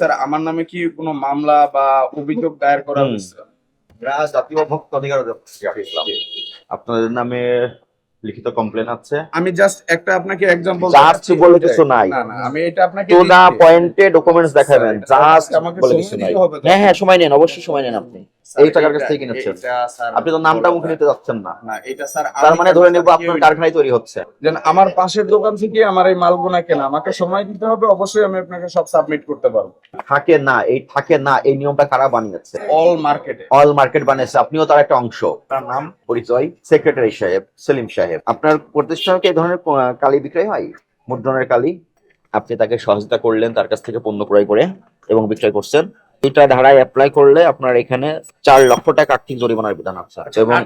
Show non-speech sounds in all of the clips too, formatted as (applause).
Sir আমার নামে কি কোনো মামলা বা অভিযোগ দায়ের করা হয়েছে? জাতীয় ভক্ত অধিকার অধিকার ইসলাম আপনাদের নামে লিখিত কমপ্লেন আছে। আমি জাস্ট একটা আপনাকে এক্সাম্পল জাস্ট বলে কিছু নাই। না না আমি এটা আপনাকে দা পয়েন্টে ডকুমেন্টস দেখাবেন। জাস্ট আমাকে বলে কিছু নাই। হ্যাঁ হ্যাঁ সময় নেন অবশ্যই সময় নেন আপনি। এই টাকার কাছ থেকে কিনেছেন। আপনি তো নামটা মুখে নিতে যাচ্ছেন না। না এটা স্যার তার মানে ধরে নেব আপনার কারখানায় তৈরি হচ্ছে। যেন আমার পাশের দোকান থেকে আমার এই মালগুনা কেনা আমাকে সময় দিতে হবে অবশ্যই আমি আপনাকে সব সাবমিট করতে পারব। থাকে না এই থাকে না এই নিয়মটা কারা বানিয়েছে? অল মার্কেটে অল মার্কেট বানিয়েছে আপনিও তার একটা অংশ। তার নাম? পরিচয় সেক্রেটারি সাহেব সেলিম সাহেব। আপনার প্রতিষ্ঠানে কি এই ধরনের কালি বিক্রয় হয়? মুদ্রণের কালি? আপনি তাকে সহযোগিতা করলেন তার কাছ থেকে পণ্য ক্রয় করে এবং বিক্রয় করছেন। এটা ধারায় অ্যাপ্লাই করলে আপনার এখানে চার লক্ষ টাকা আর্থিক জরিমানার বিধান আছে। এবং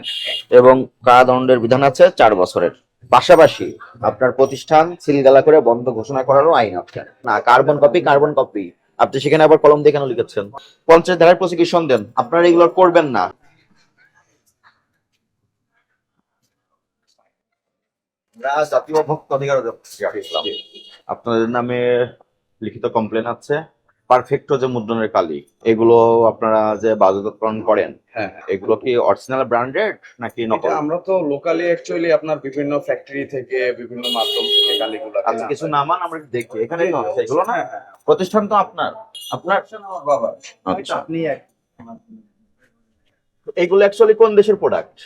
এবং কারাদণ্ডের বিধান আছে চার বছরের। পাশাপাশি আপনার প্রতিষ্ঠান সিলগালা করে বন্ধ ঘোষণা করারও আইন আছে। না কার্বন কপি কার্বন কপি আপনি সেখানে আবার কলম দিয়ে কেন লিখেছেন? পঞ্চায়েত ধারায় প্রসিকিউশন দেন। আপনারা এগুলো করবেন না। জাতীয় ভক্ত অধিকার অধিকার আপনাদের নামে লিখিত কমপ্লেন আছে। পারফেক্ট যে মুদ্রণের কালি এগুলো আপনারা যে বাজারজাতকরণ করেন হ্যাঁ। এগুলো কি অরিজিনাল ব্র্যান্ডেড নাকি নকল? আমরা তো লোকালি অ্যাকচুয়ালি আপনার বিভিন্ন ফ্যাক্টরি থেকে বিভিন্ন মাধ্যম থেকে কালিগুলো আচ্ছা কিছু নামান আমরা দেখি এখানে এগুলো না হ্যাঁ হ্যাঁ। প্রতিষ্ঠান তো আপনার। আপনার বাবা আচ্ছা। আপনি এক এগুলো অ্যাকচুয়ালি কোন দেশের প্রোডাক্ট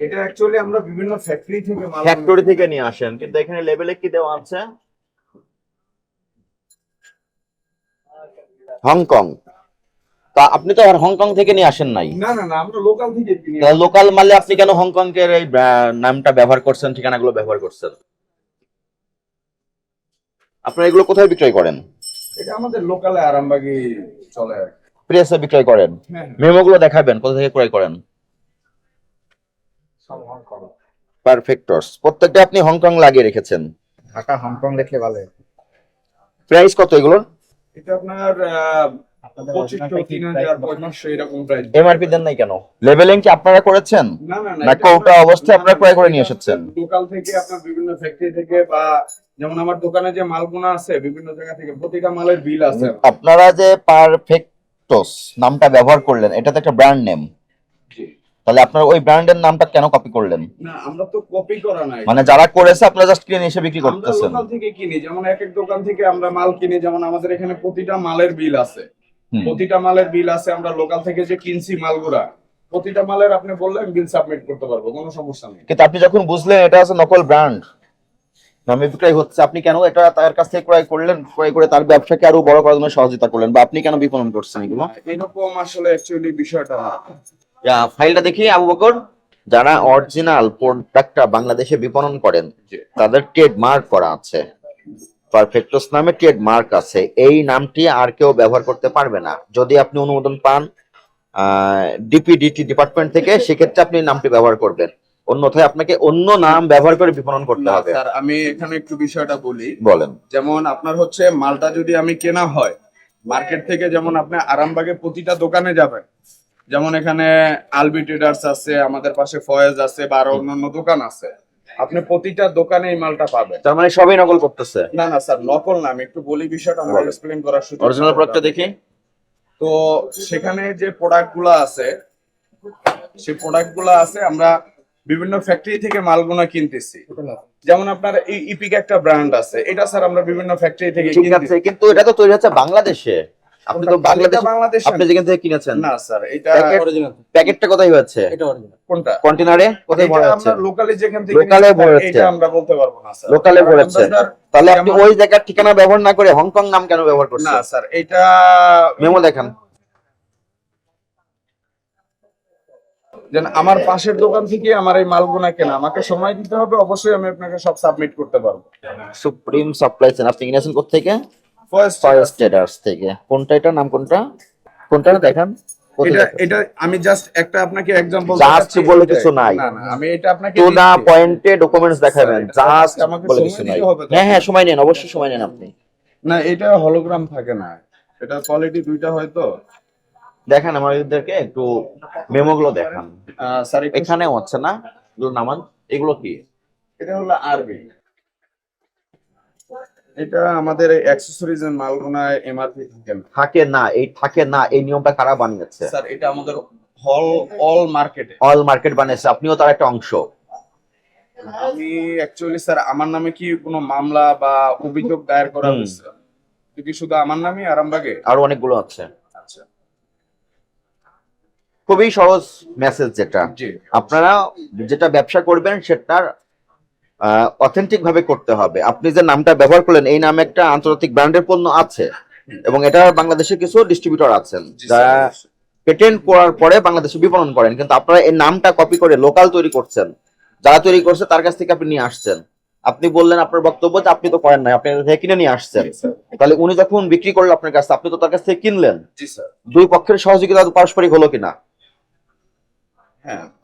এটা অ্যাকচুয়ালি আমরা বিভিন্ন ফ্যাক্টরি থেকে ফ্যাক্টরি থেকে নিয়ে আসেন কিন্তু এখানে লেবেলে কি দেওয়া আছে? হংকং। তা আপনি তো আর হংকং থেকে নিয়ে আসেন নাই। না না না আমরা লোকাল থেকে লোকাল মালে আপনি কেন হংকং এর এই নামটা ব্যবহার করছেন ঠিকানাগুলো ব্যবহার করছেন? আপনারা এগুলো কোথায় বিক্রয় করেন? এটা আমাদের লোকালে আরামবাগি চলে আর প্রেসে বিক্রয় করেন? হ্যাঁ মেমোগুলো দেখাবেন কোথা থেকে ক্রয় করেন? পারফেক্টস প্রত্যেকটা আপনি হংকং লাগিয়ে রেখেছেন। ঢাকা হংকং দেখলে ভালো। প্রাইস কত এগুলোর? এটা আপনার এমআরপি দেন নাই কেন? কি আপনারা করেছেন? না না না, এটা কৌটা আমরা- অবস্থায় আপনারা ক্রয় করে নিয়ে এসেছেন? লোকাল থেকে আপনার বিভিন্ন ফ্যাক্টরি থেকে বা যেমন আমার দোকানে যে মালগুনা আছে বিভিন্ন জায়গা থেকে প্রতিটা মালের বিল আছে। আপনারা যে পারফেক্টস নামটা ব্যবহার করলেন এটা তো একটা ব্র্যান্ড নেম জি। তাহলে আপনারা ওই ব্র্যান্ডের নামটা কেন কপি করলেন? না আমরা তো কপি করা নাই। মানে যারা করেছে আপনারা জাস্ট কিনে এসে বিক্রি আমরা করতেছেন। লোকাল থেকে কিনি যেমন এক এক দোকান থেকে আমরা মাল কিনি যেমন আমাদের এখানে প্রতিটা মালের বিল আছে। প্রতিটা মালের বিল আছে আমরা লোকাল থেকে যে কিনছি মালগুলা প্রতিটা মালের আপনি বললেন বিল সাবমিট করতে পারব কোনো সমস্যা নেই। কিন্তু আপনি যখন বুঝলেন এটা হচ্ছে নকল ব্র্যান্ড নামে বিক্রয় হচ্ছে আপনি কেন এটা তার কাছ থেকে ক্রয় করলেন? ক্রয় করে তার ব্যবসাকে আরও বড় করার জন্য সহযোগিতা করলেন বা আপনি কেন বিপণন করছেন এগুলো? এরকম আসলে অ্যাকচুয়ালি বিষয়টা ফাইলটা দেখি আবু বকর। যারা অরিজিনাল প্রোডাক্টটা বাংলাদেশে বিপণন করেন তাদের ট্রেড মার্ক করা আছে। পারফেক্টস নামে ট্রেড মার্ক আছে। এই নামটি আর কেউ ব্যবহার করতে পারবে না। যদি আপনি অনুমোদন পান ডিপিডিটি ডিপার্টমেন্ট থেকে সেক্ষেত্রে আপনি নামটি ব্যবহার করবেন। অন্যথায় আপনাকে অন্য নাম ব্যবহার করে বিপণন করতে হবে। স্যার আমি এখানে একটু বিষয়টা বলি। বলেন। যেমন আপনার হচ্ছে মালটা যদি আমি কেনা হয় মার্কেট থেকে যেমন আপনি আরামবাগে প্রতিটা দোকানে যাবেন যেমন এখানে আলবি ট্রেডার্স আছে আমাদের পাশে ফয়েজ আছে বা আরও অন্যান্য দোকান আছে। আপনি প্রতিটা দোকানে এই মালটা পাবেন। তার মানে সবই নকল করতেছে? না না স্যার নকল না আমি একটু বলি বিষয়টা বলেন। এক্সপ্লেন করার সুযোগ অরিজিনাল প্রোডাক্টটা দেখি। তো সেখানে যে প্রোডাক্টগুলো আছে সেই প্রোডাক্টগুলো আছে আমরা বিভিন্ন ফ্যাক্টরি থেকে মালগুলো কিনতেছি। যেমন আপনার এই ইপিক একটা ব্র্যান্ড আছে এটা স্যার আমরা বিভিন্ন ফ্যাক্টরি থেকে কিনতেছি। কিন্তু এটা তো তৈরি হচ্ছে বাংলাদেশে। আপনি তো বাংলাদেশ বাংলাদেশে আপনি যেখান থেকে কিনেছেন? না স্যার এটা অরিজিনাল প্যাকেটটা কোথায় হচ্ছে এটা অরিজিনাল কোনটা? কন্টেনারে? কোথায় ভরা হচ্ছে? আমরা লোকালি যেখান থেকে লোকালে নিচ্ছি, ভরেছে। এটা আমরা বলতে পারব না স্যার। লোকালে। আমরা স্যার- তাহলে আপনি ওই জায়গার ঠিকানা ব্যবহার না করে হংকং নাম কেন ব্যবহার না স্যার এটা মেমো দেখান। যেন আমার পাশের দোকান থেকে আমার এই মালগুনা কেনা। আমাকে সময় দিতে হবে অবশ্যই আমি আপনাকে সব সাবমিট করতে পারব। সুপ্রিম সাপ্লাই চেন আপনি কিনেছেন কোথেকে ফার্স্ট ট্রেডার্স থেকে। কোনটা এটা নাম কোনটা? কোনটা দেখান। এটা এটা আমি জাস্ট একটা আপনাকে এক্সাম্পল Just বলে কিছু নাই। না না আমি এটা আপনাকে টু দা পয়েন্টে ডকুমেন্টস দেখাবেন। জাস্ট আমাকে বলে কিছু নাই। হ্যাঁ হ্যাঁ সময় নেন অবশ্যই সময় নেন আপনি। না এটা হলোগ্রাম থাকে না। এটা কোয়ালিটি দুইটা হয় তো। দেখান আমাদেরকে একটু মেমো গুলো দেখান। স্যার একটু- এখানে হচ্ছে না? এগুলো নামান এগুলো কি? এটা হলো আরবি। এটা আমাদের অ্যাক্সেসরিজ এর মালগুনা এমআরপি থাকে না। থাকে না এই থাকে না এই নিয়মটা কারা বানিয়েছে? স্যার এটা আমাদের হল অল মার্কেটে অল মার্কেট বানিয়েছে আপনিও তার একটা অংশ। আমি অ্যাকচুয়ালি স্যার আমার নামে কি কোনো মামলা বা অভিযোগ দায়ের করা হয়েছে? কি শুধু আমার নামে আরামবাগে? আরও অনেকগুলো আছে। আচ্ছা। খুবই সহজ মেসেজ যেটা। জি। আপনারা যেটা ব্যবসা করবেন সেটার অথেন্টিক ভাবে করতে হবে। আপনি যে নামটা ব্যবহার করলেন এই নামে একটা আন্তর্জাতিক ব্র্যান্ডের পণ্য আছে এবং এটা বাংলাদেশে কিছু ডিস্ট্রিবিউটর আছেন যারা পেটেন্ট করার পরে বাংলাদেশে বিপণন করেন। কিন্তু আপনারা এই নামটা কপি করে লোকাল তৈরি করছেন। যারা তৈরি করছে তার কাছ থেকে আপনি নিয়ে আসছেন। আপনি বললেন আপনার বক্তব্য যে আপনি তো করেন নাই আপনি থেকে কিনে নিয়ে আসছেন। তাহলে উনি যখন বিক্রি করল আপনার কাছে আপনি তো তার কাছ থেকে কিনলেন। দুই পক্ষের সহযোগিতা পারস্পরিক হলো কিনা?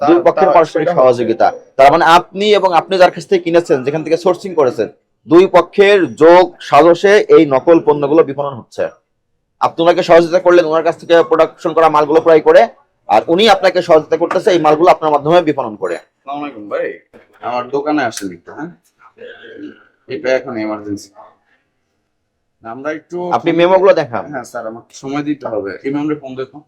দুই পক্ষের পারস্পরিক সহযোগিতা। তার মানে আপনি এবং আপনি যার কাছ থেকে কিনেছেন যেখান থেকে সোর্সিং করেছেন দুই পক্ষের যোগ সাজসে এই নকল পণ্যগুলো বিপণন হচ্ছে। আপনি ওনাকে সহযোগিতা করলেন ওনার কাছ থেকে প্রোডাকশন করা মালগুলো ক্রয় করে আর উনি আপনাকে সহযোগিতা করতেছে এই মালগুলো আপনার মাধ্যমে বিপণন করে। আলাইকুম ভাই। আমার দোকানে আসেন একটু হ্যাঁ? এটা এখন এমার্জেন্সি আমরা একটু আপনি মেমোগুলো দেখান। হ্যাঁ স্যার আমাকে সময় দিতে হবে। ইমামরে ফোন দেখো।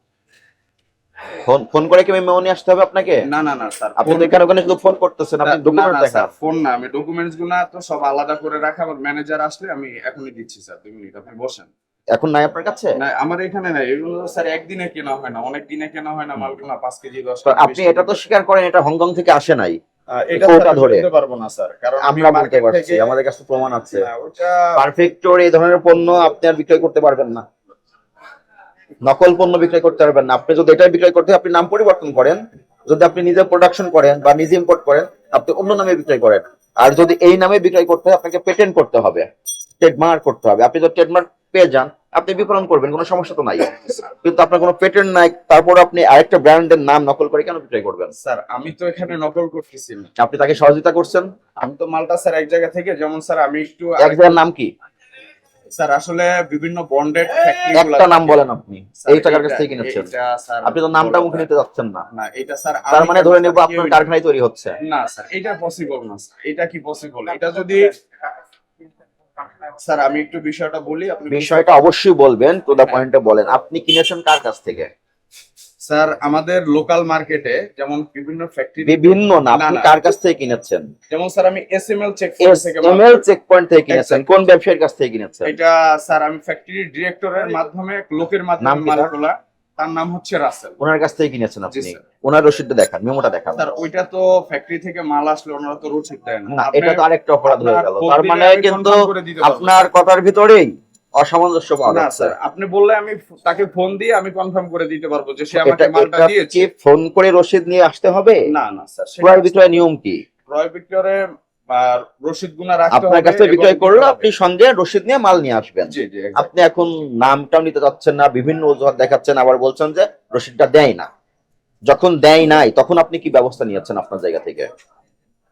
ফোন ফোন করে কি মেমো নিয়ে আসতে হবে আপনাকে? না না না স্যার আপনি তো এখানে ওখানে শুধু ফোন করতেছেন আপনি ডকুমেন্ট দেখান। ফোন না আমি ডকুমেন্টসগুলা তো সব আলাদা করে রাখা আমার ম্যানেজার আসলে আমি এখনই দিচ্ছি স্যার দুই মিনিট আপনি বসেন। এখন নাই আপনার কাছে? না আমার এখানে না এগুলো স্যার একদিনে কেনা হয় না অনেক দিনে কেনা হয় না মালগুলো পাঁচ কেজি দশ তো কেজি আপনি এটা তো স্বীকার করেন এটা হংকং থেকে আসে নাই। এটা আমি ধরে। পারব না স্যার কারণ আমি আমরা বলতে পারছি আমাদের কাছে প্রমাণ আছে। পারফেক্টর এই ধরনের পণ্য আপনি আর বিক্রয় করতে পারবেন না। নকল পণ্য বিক্রয় করতে পারবেন না। আপনি যদি এটা বিক্রয় করতে আপনি নাম পরিবর্তন করেন যদি আপনি নিজে প্রোডাকশন করেন বা নিজে ইম্পোর্ট করেন আপনি অন্য নামে বিক্রয় করেন। আর যদি এই নামে বিক্রয় করতে হয় আপনাকে পেটেন্ট করতে হবে ট্রেডমার্ক করতে হবে। আপনি যদি ট্রেডমার্ক পেয়ে যান আপনি বিপণন করবেন কোনো সমস্যা তো নাই। কিন্তু আপনার কোনো পেটেন্ট নাই তারপর আপনি আরেকটা ব্র্যান্ডের নাম নকল করে কেন বিক্রয় করবেন? স্যার আমি তো এখানে নকল করতেছি আপনি তাকে সহযোগিতা করছেন? আমি তো মালটা স্যার এক জায়গা থেকে যেমন স্যার আমি একটু এক জায়গার নাম কি? স্যার আসলে বিভিন্ন বন্ডেড একটা নাম বলেন আপনি। এই টাকার কাছ থেকে কিনেছেন। আপনি তো নামটা মুখে নিতে যাচ্ছেন না। না এটা স্যার তার মানে ধরে নেব আপনার কারখানায় তৈরি হচ্ছে। না স্যার এটা পসিবল না স্যার এটা কি পসিবল এটা যদি স্যার আমি একটু বিষয়টা বলি আপনি বিষয়টা অবশ্যই বলবেন টু দা পয়েন্টে বলেন। আপনি কিনেছেন কার কাছ থেকে? স্যার আমাদের লোকাল মার্কেটে যেমন বিভিন্ন ফ্যাক্টরি বিভিন্ন না আপনি। কার কাছ থেকে কিনেছেন? যেমন স্যার আমি এসএমএল চেক এস থেকে এম এল চেক পয়েন্ট থেকে কিনেছেন। কোন ব্যবসায়ীর কাছ থেকে কিনেছেন? এটা স্যার আমি ফ্যাক্টরি ডিরেক্টরের মাধ্যমে লোকের মাধ্যমে? মালগুলা। তার নাম হচ্ছে রাসেল। ওনার কাছ থেকে কিনেছেন আপনি। ওনার রসিদটা দেখান মেমোটা দেখান। স্যার ওইটা তো ফ্যাক্টরি থেকে মাল আসলে ওনারা তো রসিদ দেয় না। এটা তো আরেকটা অপরাধ হয়ে গেল। তার মানে কিন্তু। আপনার কথার ভিতরেই অসামঞ্জস্য পাওয়া যাচ্ছে। স্যার আপনি বললে আমি তাকে ফোন দিয়ে আমি কনফার্ম করে দিতে পারব যে সে আমাকে মালটা দিয়েছে। ফোন করে রসিদ নিয়ে আসতে হবে? না না স্যার ক্রয় বিক্রয় নিয়ম কি? ক্রয় বিক্রয়ে রসিদ গুনা রাখতে আপনার কাছে এবং বিক্রয় করল আপনি সঙ্গে রসিদ নিয়ে মাল নিয়ে আসবেন। আপনি এখন নামটাও নিতে যাচ্ছেন না বিভিন্ন অজুহাত দেখাচ্ছেন আবার বলছেন যে রসিদটা দেয় না। যখন দেয় নাই তখন আপনি কি ব্যবস্থা নিয়েছেন আপনার জায়গা থেকে?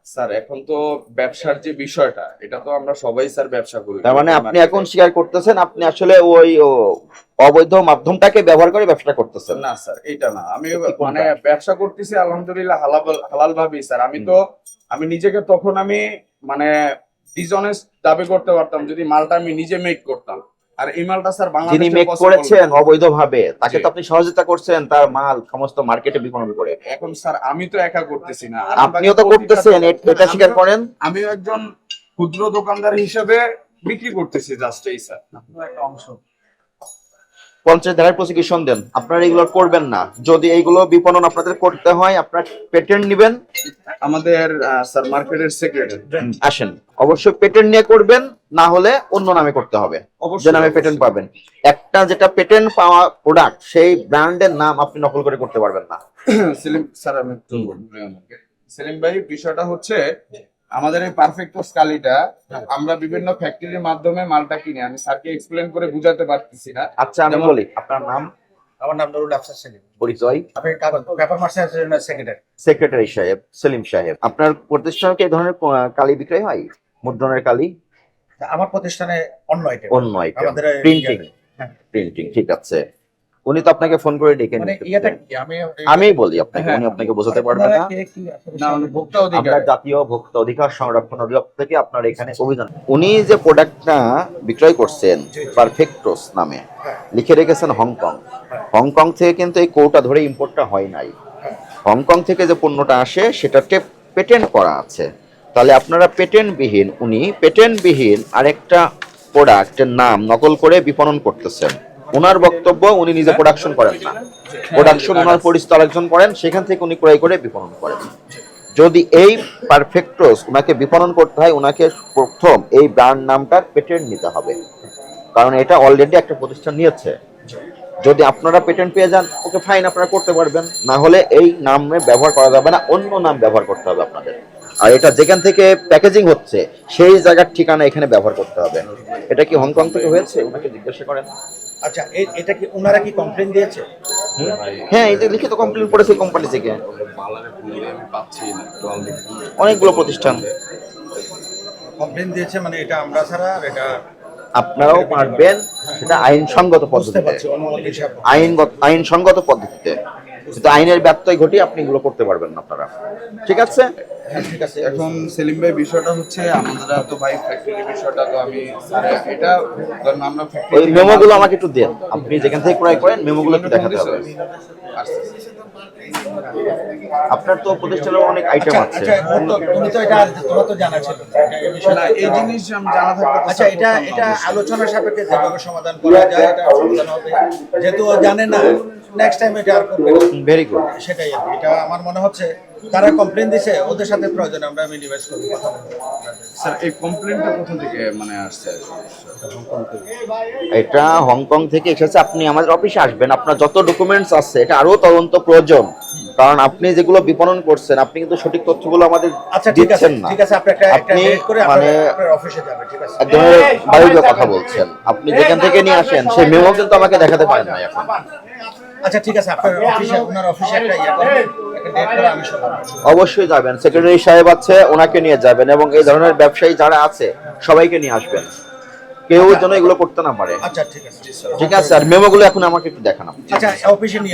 স্যার এখন তো ব্যবসার যে বিষয়টা এটা তো আমরা সবাই স্যার ব্যবসা করি। তার মানে আপনি এখন স্বীকার করতেছেন আপনি আসলে ওই অবৈধ মাধ্যমটাকে ব্যবহার করে ব্যবসা করতেছেন। না স্যার এটা না। আমি মানে ব্যবসা করতেছি আলহামদুলিল্লাহ হালাল হালাল ভাবেই স্যার। আমি তো আমি নিজেকে তখন আমি মানে ডিসঅনেস্ট দাবি করতে পারতাম যদি মালটা আমি নিজে মেক করতাম। আর এই মালটা স্যার যিনি মেক করেছেন অবৈধভাবে তাকে তো আপনি সহযোগিতা করছেন তার মাল সমস্ত মার্কেটে বিপণন করে। এখন স্যার আমি তো একা করতেছি না। আপনিও তো করতেছেন এটা স্বীকার করেন? আমিও একজন ক্ষুদ্র দোকানদার হিসেবে বিক্রি করতেছি জাস্ট এই স্যার। একটা অংশ। পঞ্চায়েত ধারায় প্রসিকিউশন দেন। আপনারা এগুলো করবেন না। যদি এইগুলো বিপণন আপনাদের করতে হয় আপনার পেটেন্ট নেবেন। আমাদের স্যার মার্কেটের সেক্রেটারি আসেন। অবশ্যই পেটেন্ট নিয়ে করবেন না হলে অন্য নামে করতে হবে। যে অবশ্যই। নামে পেটেন্ট পাবেন। একটা যেটা পেটেন্ট পাওয়া প্রোডাক্ট সেই ব্র্যান্ডের নাম আপনি নকল করে করতে পারবেন না। (coughs) সেলিম স্যার আমি সেলিম ভাই বিষয়টা হচ্ছে আমাদের এই পারফেক্ট কালিটা আমরা বিভিন্ন ফ্যাক্টরির মাধ্যমে মালটা কিনে আমি স্যারকে এক্সপ্লেন করে বুঝাতে পারতেছি না। আচ্ছা আমি বলি আপনার নাম? আমার নাম নুরুল আফসার সেলিম। পরিচয়? আপনি কাগজ ব্যাপার মার্চেন্ট সেক্রেটারি। সেক্রেটারি সাহেব সেলিম সাহেব। আপনার প্রতিষ্ঠানে কি এই ধরনের কালি বিক্রয় হয়? মুদ্রণের কালি? আমার প্রতিষ্ঠানে অন্য আইটেম অন্য আইটেম আমাদের প্রিন্টিং হ্যাঁ। প্রিন্টিং ঠিক আছে। উনি তো আপনাকে ফোন করে ডেকে মানে আমি বলি আপনাকে হ্যাঁ। উনি আপনাকে বোঝাতে পারবে আপনারা না। আমরা জাতীয় ভোক্তা অধিকার সংরক্ষণ অধিদপ্তর থেকে আপনার এখানে অভিযান। উনি যে প্রোডাক্টটা বিক্রয় করছেন পারফেক্টোস নামে হ্যাঁ। লিখে রেখেছেন হংকং। হংকং থেকে কিন্তু এই কৌটা ধরে ইম্পোর্টটা হয় নাই। হ্যাঁ। হংকং থেকে যে পণ্যটা আসে সেটাকে পেটেন্ট করা আছে। তাহলে আপনারা পেটেন্টবিহীন উনি পেটেন্টবিহীন আরেকটা প্রোডাক্টের নাম নকল করে বিপণন করতেছেন। ওনার বক্তব্য উনি নিজে প্রোডাকশন করেন না। প্রোডাকশন ওনার পরিচিত আরেকজন করেন, সেখান থেকে উনি ক্রয় করে বিপণন করেন। যদি এই পারফেক্টোস ওনাকে বিপণন করতে হয়, ওনাকে প্রথম এই ব্র্যান্ড নামটার পেটেন্ট নিতে হবে। কারণ এটা অলরেডি একটা প্রতিষ্ঠান নিয়েছে। যদি আপনারা পেটেন্ট পেয়ে যান, ওকে ফাইন আপনারা করতে পারবেন। না হলে এই নামে ব্যবহার করা যাবে না, অন্য নাম ব্যবহার করতে হবে আপনাদের। আর এটা যেখান থেকে প্যাকেজিং হচ্ছে, সেই জায়গার ঠিকানা এখানে ব্যবহার করতে হবে। এটা কি হংকং থেকে হয়েছে? ওনাকে জিজ্ঞাসা করেন। আচ্ছা এটা কি ওনারা কি কমপ্লেন দিয়েছে? হ্যাঁ এটা লিখিত কমপ্লেন পড়েছে কোম্পানি থেকে। অনেকগুলো প্রতিষ্ঠান। কমপ্লেন দিয়েছে মানে এটা আমরা ছাড়া আর এটা আপনারাও পারবেন সেটা আইনসঙ্গত পদ্ধতিতে। আইনগত আইনসঙ্গত পদ্ধতিতে। কিন্তু আইনের ব্যত্যয় ঘটি আপনি এগুলো করতে পারবেন না আপনারা। ঠিক আছে? হ্যাঁ ঠিক আছে। এখন সেলিম ভাই বিষয়টা হচ্ছে আমরা তো ভাই ফ্যাক্টরি বিষয়টা তো আমি এটা ধরুন আমরা ওই মেমোগুলো আমাকে একটু দেন। আপনি যেখান থেকে ক্রয় করেন মেমোগুলো একটু দেখাতে হবে। আপনার তো প্রতিষ্ঠানের অনেক আইটেম আচ্ছা আছে। আচ্ছা তুমি তো এটা তোমার তো জানা ছিল। এই বিষয়টা না এই জিনিস আমি জানা থাকলে আচ্ছা এটা এটা। আলোচনা সাপেক্ষে যেভাবে সমাধান করা যায় এটা সমাধান হবে। যেহেতু জানে না নেক্সট টাইম এটা আর করবে ভেরি গুড সেটাই এটা আমার মনে হচ্ছে তারা কমপ্লেন দিছে ওদের সাথে প্রয়োজনে আমরা মিনিমাইজ করব। কথা স্যার এই কমপ্লেনটা কোথা থেকে মানে আসছে? এটা হংকং থেকে এসেছে। আপনি আমাদের অফিসে আসবেন। আপনার যত ডকুমেন্টস আছে এটা আরও তদন্ত প্রয়োজন। কারণ আপনি যেগুলো বিপণন করছেন আপনি কিন্তু সঠিক তথ্যগুলো আমাদের আচ্ছা ঠিক আছে দিচ্ছেন না। ঠিক আছে আপনি একটা একটা আপনি করে মানে অফিসে যাবেন ঠিক আছে? এক ধরনের বায়ুবীয় কথা বলছেন। আপনি যেখান থেকে নিয়ে আসেন সেই মেমো কিন্তু আমাকে দেখাতে পারেন না এখন। আচ্ছা ঠিক আছে আপনার অফিসে আপনার অফিসে একটা ইয়ে করেন অবশ্যই যাবেন। সেক্রেটারি সাহেব আছে ওনাকে নিয়ে যাবেন এবং এই ধরনের ব্যবসায়ী যারা আছে সবাইকে নিয়ে আসবেন। কেউ যেন এগুলো করতে না পারে। আচ্ছা ঠিক আছে ঠিক আছে। আর মেমোগুলো এখন আমাকে একটু দেখানো। আচ্ছা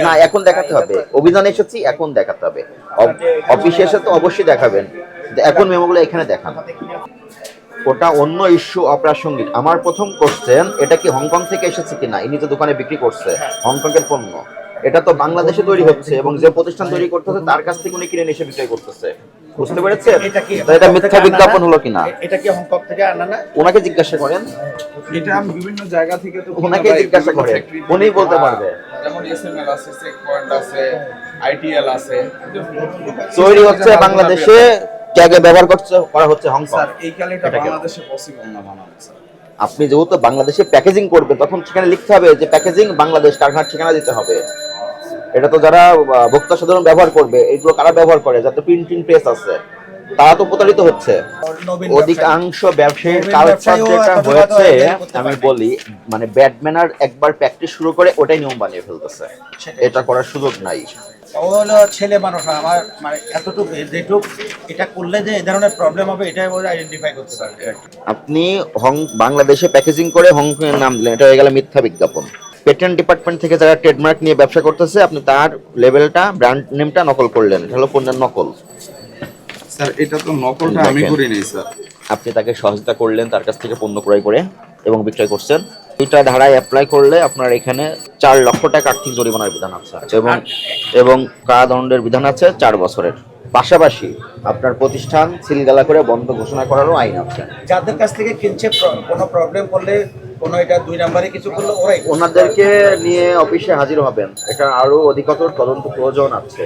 না এখন দেখাতে হবে। অভিযানে এসেছি এখন দেখাতে হবে। অফিসে এসে তো অবশ্যই দেখাবেন। এখন মেমোগুলো এখানে দেখান। ওটা অন্য ইস্যু অপ্রাসঙ্গিক। আমার প্রথম কোশ্চেন এটা কি হংকং থেকে এসেছে কিনা? ইনি তো দোকানে বিক্রি করছে। হংকং এর পণ্য। এটা তো বাংলাদেশে তৈরি হচ্ছে এবং যে প্রতিষ্ঠান তৈরি করতেছে তার কাছ থেকে উনি কিনে নিয়ে এসে বিক্রয় করতেছে। বুঝতে পেরেছেন? এটা কি? এটা মিথ্যা বিজ্ঞাপন হলো কিনা? এটা কি হংকং থেকে আনা না? ওনাকে জিজ্ঞাসা করেন। এটা আমি বিভিন্ন জায়গা থেকে তো ওনাকে জিজ্ঞাসা করেন। উনিই বলতে পারবে। যেমন এসএমএল আছে চেক পয়েন্ট আছে আইটিএল আছে। তৈরি হচ্ছে বাংলাদেশে ট্যাগে ব্যবহার করছে করা হচ্ছে হংকং। স্যার এই কালিটা এটা বাংলাদেশে পসিবল না বানানো স্যার? আপনি যেহেতু বাংলাদেশে প্যাকেজিং করবেন তখন সেখানে লিখতে হবে যে প্যাকেজিং বাংলাদেশ কারখানার ঠিকানা দিতে হবে। এটা তো যারা ভোক্তা সাধারণ ব্যবহার করবে এইগুলো কারা ব্যবহার করে? যাতে প্রিন্টিং প্রেস আছে। তারা তো প্রতারিত হচ্ছে। অধিকাংশ ব্যবসায়ীর কালচার যেটা হয়েছে আমি বলি মানে ব্যাটম্যানার একবার প্র্যাকটিস শুরু করে ওটাই নিয়ম বানিয়ে ফেলতেছে। এটা করার সুযোগ নাই। ও হলো ছেলে মানুষ আমার মানে এতটুকু যেটুক এটা করলে যে এই ধরনের প্রবলেম হবে এটাই ওরা আইডেন্টিফাই করতে পারে আপনি হং বাংলাদেশে প্যাকেজিং করে হংকং এর নাম দিলেন এটা হয়ে গেল মিথ্যা বিজ্ঞাপন। পেটেন্ট ডিপার্টমেন্ট থেকে যারা ট্রেডমার্ক নিয়ে ব্যবসা করতেছে আপনি তার লেভেলটা ব্র্যান্ড নেমটা নকল করলেন। এটা হলো পণ্যের নকল। স্যার এটা তো নকলটা আমি দেখেন। করি নাই স্যার। আপনি তাকে সহযোগিতা করলেন তার কাছ থেকে পণ্য ক্রয় করে এবং বিক্রয় করছেন। এটা ধারায় অ্যাপ্লাই করলে আপনার এখানে চার লক্ষ টাকা আর্থিক জরিমানার বিধান আছে। এবং এবং কারাদণ্ডের বিধান আছে চার বছরের। পাশাপাশি আপনার প্রতিষ্ঠান সিলগালা করে বন্ধ ঘোষণা করারও আইন আছে। যাদের কাছ থেকে কিনছে কোনো প্রবলেম করলে কোনো এটা দুই নাম্বারে কিছু করলে ওরাই ওনাদেরকে নিয়ে অফিসে হাজির হবেন। এটা আরও অধিকতর তদন্ত প্রয়োজন আছে।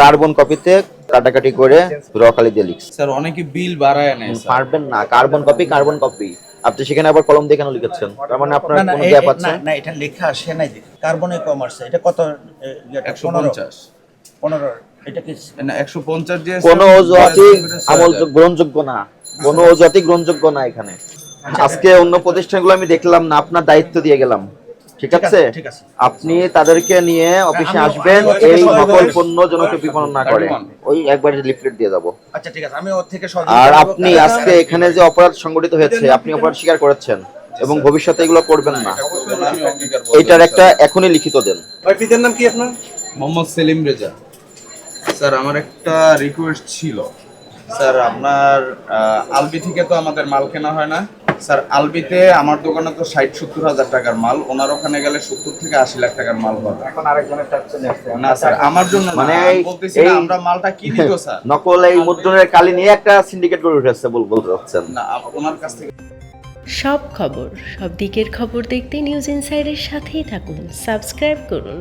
কার্বন কপিতে কাটাকাটি করে রকালি দিয়ে লিখছে। স্যার অনেকে বিল বাড়ায় নেয় পারবেন না কার্বন কপি কার্বন কপি। আপনি সেখানে আবার কলম দিয়ে কেন লিখেছেন? তার মানে আপনার কোনো গ্যাপ আছে? না, এটা লেখা আসে নাই কার্বনে কমার্স এটা কত এ, ইয়েটা? একশো পনেরো? পঞ্চাশ। পনেরো এটা কি না একশো পঞ্চাশ দিয়ে কোন অজুহাতি আমল আমল গ্রহণযোগ্য না। কোন অজুহাতি গ্রহণযোগ্য না এখানে। আজকে অন্য প্রতিষ্ঠানগুলো আমি দেখলাম না আপনার দায়িত্ব দিয়ে গেলাম। ঠিক আছে। আপনি তাদেরকে নিয়ে অফিসে আসবেন এই নকল পণ্য যেন কেউ বিপণন না করে। ওই একবার লিফলেট দিয়ে যাব। আচ্ছা ঠিক আছে। আমি ওর থেকে আর। আপনি আজকে এখানে যে অপরাধ সংগঠিত হয়েছে আপনি অপরাধ স্বীকার করেছেন এবং ভবিষ্যতে এগুলো করবেন না। এটার একটা এখনই লিখিত দেন। ভাই পিতার নাম কি আপনার? মোহাম্মদ সেলিম রেজা। স্যার আমার একটা রিকোয়েস্ট ছিল। স্যার আপনার আহ, আলবি থেকে তো আমাদের মাল কেনা হয় না। স্যার আলবিতে আমার দোকানে তো ষাট সত্তর হাজার টাকার মাল ওনার ওখানে গেলে সত্তর থেকে আশি লাখ টাকার মাল পাবে। এখন আরেকজনের টাচ চলে আসছে না স্যার আমার জন্য মানে বলতেছি আমরা মালটা কিনি তো (laughs) স্যার? নকল এই মুদ্রণের কালি নিয়ে একটা সিন্ডিকেট করে উঠেছে বল বলতে না ওনার কাছ থেকে সব খবর সব দিকের খবর দেখতে নিউজ ইনসাইডের সাথেই থাকুন সাবস্ক্রাইব করুন।